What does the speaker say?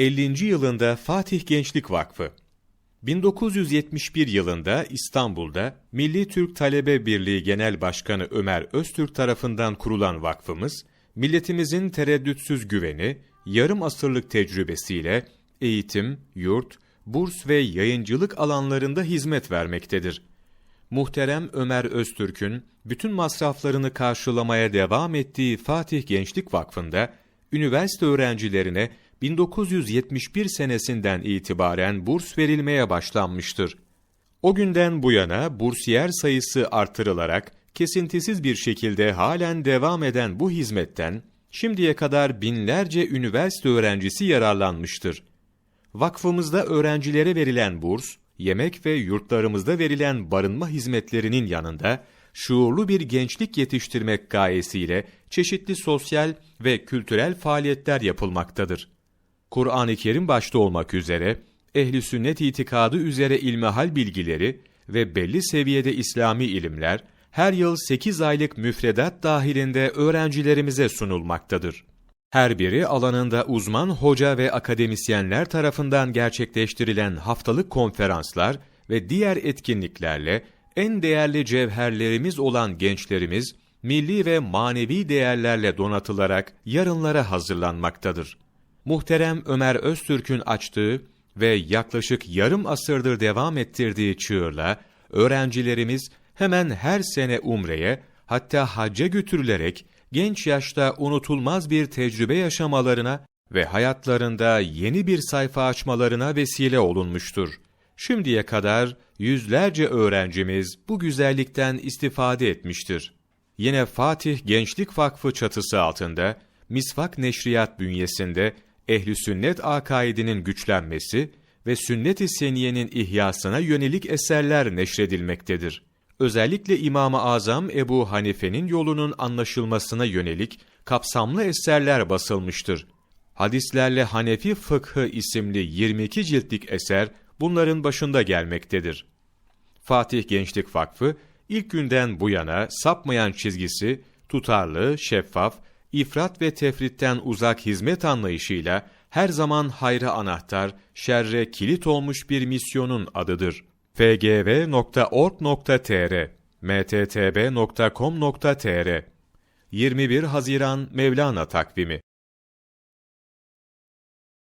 50. yılında Fatih Gençlik Vakfı 1971 yılında İstanbul'da Milli Türk Talebe Birliği Genel Başkanı Ömer Öztürk tarafından kurulan vakfımız, milletimizin tereddütsüz güveni, yarım asırlık tecrübesiyle eğitim, yurt, burs ve yayıncılık alanlarında hizmet vermektedir. Muhterem Ömer Öztürk'ün bütün masraflarını karşılamaya devam ettiği Fatih Gençlik Vakfı'nda, üniversite öğrencilerine 1971 senesinden itibaren burs verilmeye başlanmıştır. O günden bu yana bursiyer sayısı artırılarak kesintisiz bir şekilde halen devam eden bu hizmetten şimdiye kadar binlerce üniversite öğrencisi yararlanmıştır. Vakfımızda öğrencilere verilen burs, yemek ve yurtlarımızda verilen barınma hizmetlerinin yanında şuurlu bir gençlik yetiştirmek gayesiyle çeşitli sosyal ve kültürel faaliyetler yapılmaktadır. Kur'an-ı Kerim başta olmak üzere ehli sünnet itikadı üzere ilmihal bilgileri ve belli seviyede İslami ilimler her yıl 8 aylık müfredat dahilinde öğrencilerimize sunulmaktadır. Her biri alanında uzman hoca ve akademisyenler tarafından gerçekleştirilen haftalık konferanslar ve diğer etkinliklerle en değerli cevherlerimiz olan gençlerimiz milli ve manevi değerlerle donatılarak yarınlara hazırlanmaktadır. Muhterem Ömer Öztürk'ün açtığı ve yaklaşık yarım asırdır devam ettirdiği çığırla öğrencilerimiz hemen her sene umreye hatta hacca götürülerek genç yaşta unutulmaz bir tecrübe yaşamalarına ve hayatlarında yeni bir sayfa açmalarına vesile olunmuştur. Şimdiye kadar yüzlerce öğrencimiz bu güzellikten istifade etmiştir. Yine Fatih Gençlik Vakfı çatısı altında Misvak Neşriyat bünyesinde ehli sünnet akaidinin güçlenmesi ve sünnet-i seniyenin ihyasına yönelik eserler neşredilmektedir. Özellikle İmam-ı Azam Ebu Hanife'nin yolunun anlaşılmasına yönelik kapsamlı eserler basılmıştır. Hadislerle Hanefi Fıkhı isimli 22 ciltlik eser bunların başında gelmektedir. Fatih Gençlik Vakfı ilk günden bu yana sapmayan çizgisi, tutarlı, şeffaf, ifrat ve tefritten uzak hizmet anlayışıyla her zaman hayra anahtar, şerre kilit olmuş bir misyonun adıdır. fgv.org.tr mttb.com.tr 21 Haziran Mevlana takvimi